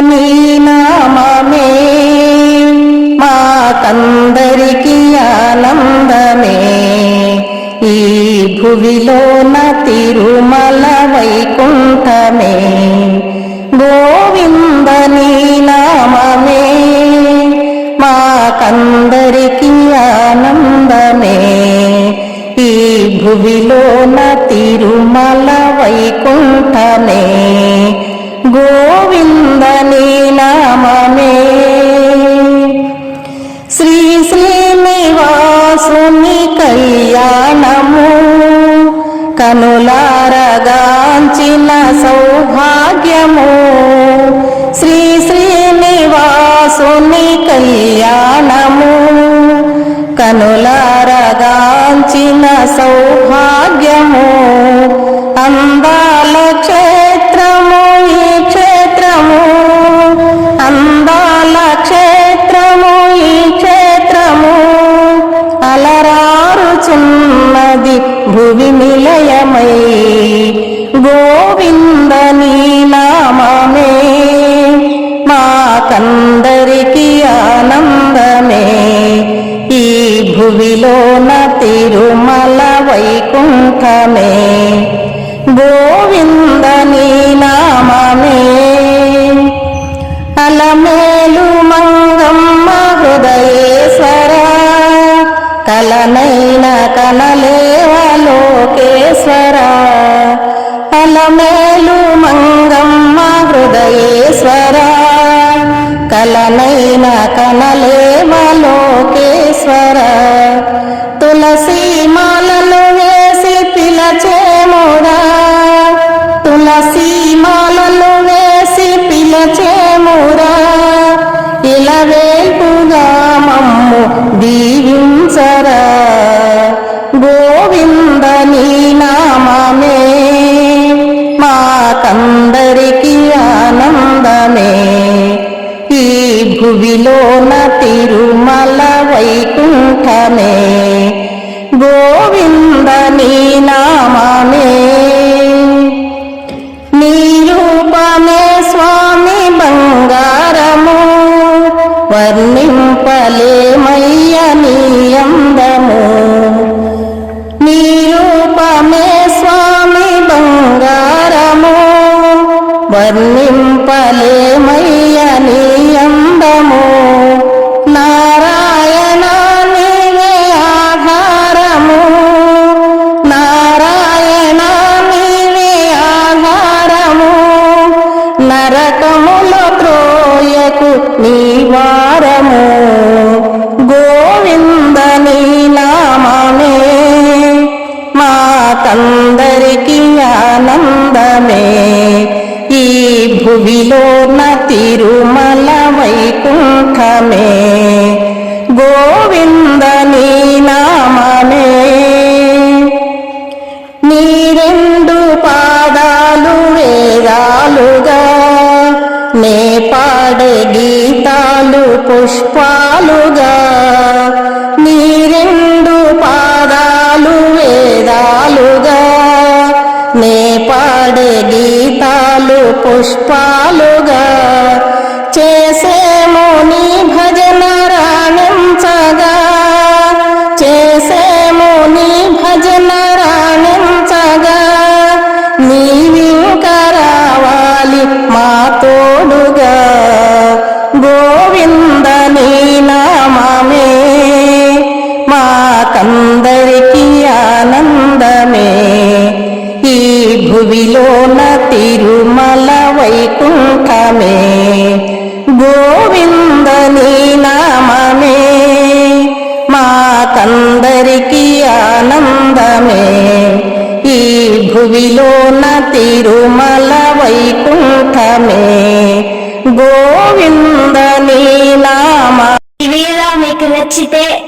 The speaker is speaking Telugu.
నీ నామమే మాకందరికి ఆనందమే. ఈ భువిలోన తిరుమల వైకుంఠమే. గోవింద నీ నామమే మాకందరికి ఆనందమే. ఈ భువిలోన తిరుమల వైకుంఠమే. గోవింద నీనామే శ్రీ శ్రీనివాసుని కళ్యాణము కనులారగాంచిన సౌభాగ్యము. శ్రీ శ్రీనివాసుని కళ్యాణము కనులారగాంచిన సౌభాగ్యము. అందాల భువిలోన తిరుమల వైకుంఠమే. గోవింద నీనామమే అలమేలు మంగమ్మ హృదయేశ్వర కలనైన కనలేవ లోకేశ్వర. అలమేలు మంగమ్మ హృదయేశ్వర కలనైన కనలేవ లోకేశ్వర সরা భువిలోన తిరుమల వైకుంఠమే. గోవింద నీ నామమే. నీ రూపమే స్వామి బంగారము. వర్ణింపలేమయ్య నీ అందము. నీ రూపమే స్వామి బంగారము. వర్ణింపలేమయ్య నీ త్రోయకు నీవారము. గోవింద నీ నామమే మాకందరికి ఆనందమే. ఈ భువిలో తిరుమల వైకుంఠమే. గోవింద నీ నామమే నీ రెండు పాదాలు వేదాలుగా గీతాలు పుష్పాలుగా నీ రెండు పాదాలు వేదాలుగా. నే పాడే గీతాలు పుష్పాలుగా చేసే అందరికీ ఆనందమే. ఈ భువిలోన తిరుమల వైకుంఠమే. గోవింద నీ నామమే. మాకందరికి ఆనందమే. ఈ భువిలోన తిరుమల వైకుంఠమే. గోవింద నీ నామ. ఈ వీడియో మీకు నచ్చితే